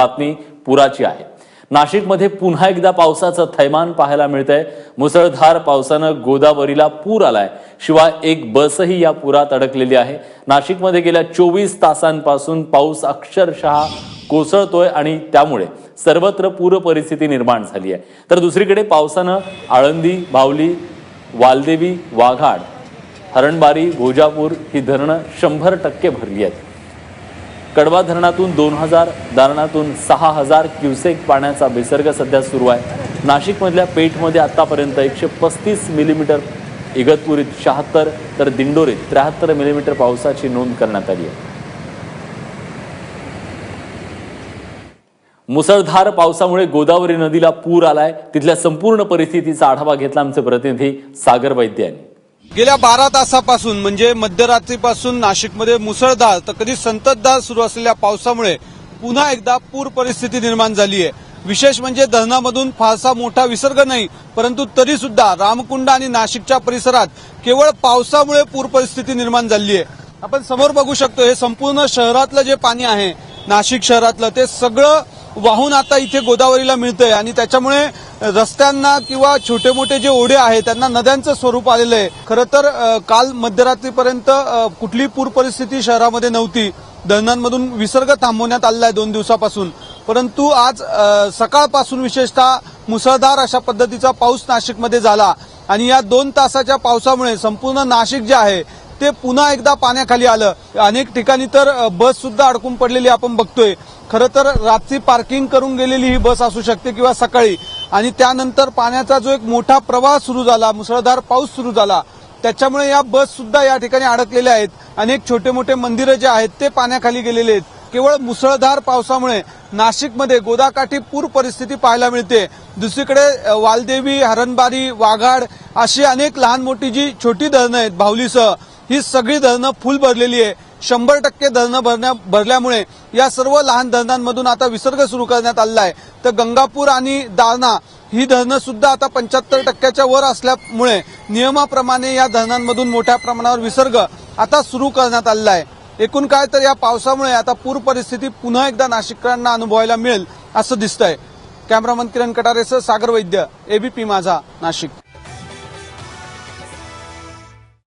बातमी पुराची आहे. नाशिकमध्ये पुन्हा एकदा पावसाचं थैमान पाहायला मिळतंय. मुसळधार पावसानं गोदावरीला पूर आलाय. शिवाय एक बसही या पुरात अडकलेली आहे. नाशिकमध्ये गेल्या चोवीस तासांपासून पाऊस अक्षरशः कोसळतोय आणि त्यामुळे सर्वत्र पूर परिस्थिती निर्माण झाली आहे. तर दुसरीकडे पावसानं आळंदी बावली वालदेवी वाघाड हरणबारी भोजापूर ही धरणं शंभर टक्के भरली आहेत. कडवा धरणातून दोन हजार धरणातून सहा हजार क्युसेक पाण्याचा विसर्ग सध्या सुरू आहे. नाशिकमधल्या पेठमध्ये आतापर्यंत एकशे पस्तीस मिलीमीटर इगतपुरीत शहात्तर तर दिंडोरीत त्र्याहत्तर मिलीमीटर पावसाची नोंद करण्यात आली आहे. मुसळधार पावसामुळे गोदावरी नदीला पूर आलाय. तिथल्या संपूर्ण परिस्थितीचा आढावा घेतला आमचे प्रतिनिधी सागर वैद्य यांनी गेल्या बारा तासापासून म्हणजे मध्यरात्रीपासून नाशिकमध्ये मुसळधार तर कधी संततधार सुरू असलेल्या पावसामुळे पुन्हा एकदा पूर परिस्थिती निर्माण झाली आहे. विशेष म्हणजे धरणामधून फारसा मोठा विसर्ग नाही परंतु तरी सुद्धा रामकुंड आणि नाशिकच्या परिसरात केवळ पावसामुळे पूर परिस्थिती निर्माण झाली आहे. आपण समोर बघू शकतो हे संपूर्ण शहरातलं जे पाणी आहे नाशिक शहरातलं ते सगळं वाहून आता इथे गोदावरीला मिळतंय आणि त्याच्यामुळे रस्त्यांना किंवा छोटे मोठे जे ओढे आहेत त्यांना नद्यांचं स्वरूप आलेलं आहे. खरं तर काल मध्यरात्रीपर्यंत कुठली पूर परिस्थिती शहरामध्ये नव्हती. धरणांमधून विसर्ग थांबवण्यात आलेला आहे दोन दिवसापासून. परंतु आज सकाळपासून विशेषतः मुसळधार अशा पद्धतीचा पाऊस नाशिकमध्ये झाला. आणि या दोन तासाच्या पावसामुळे संपूर्ण नाशिक जे आहे ते पुन्हा एकदा पाण्याखाली आलं. अनेक ठिकाणी तर बस सुद्धा अडकून पडलेली आपण बघतोय. खरं तर रात्री पार्किंग करून गेलेली ही बस असू शकते किंवा सकाळी. आणि त्यानंतर पाण्याचा जो एक मोठा प्रवाह सुरू झाला मुसळधार पाऊस सुरू झाला त्याच्यामुळे या बस सुद्धा या ठिकाणी अडकलेल्या आहेत. अनेक छोटे मोठे मंदिरं जे आहेत ते पाण्याखाली गेलेले आहेत. केवळ मुसळधार पावसामुळे नाशिकमध्ये गोदाकाठी पूर परिस्थिती पाहायला मिळते. दुसरीकडे वालदेवी हरणबारी वाघाड अशी अनेक लहान मोठी जी छोटी धरणं आहेत भावलीसह ही सगळी धरणं फुल भरलेली आहे. शंभर टक्के धरणं भरण्या भरल्यामुळे या सर्व लहान धरणांमधून आता विसर्ग सुरू करण्यात आलेला आहे. तर गंगापूर आणि दारणा ही धरणं सुद्धा आता पंच्याहत्तर टक्क्याच्या वर असल्यामुळे नियमाप्रमाणे या धरणांमधून मोठ्या प्रमाणावर विसर्ग आता सुरू करण्यात आलेला आहे. एकूण काय तर या पावसामुळे आता पूर परिस्थिती पुन्हा एकदा नाशिककरांना अनुभवायला मिळेल असं दिसतंय. कॅमेरामन किरण कटारेसह सागर वैद्य एबीपी माझा नाशिक.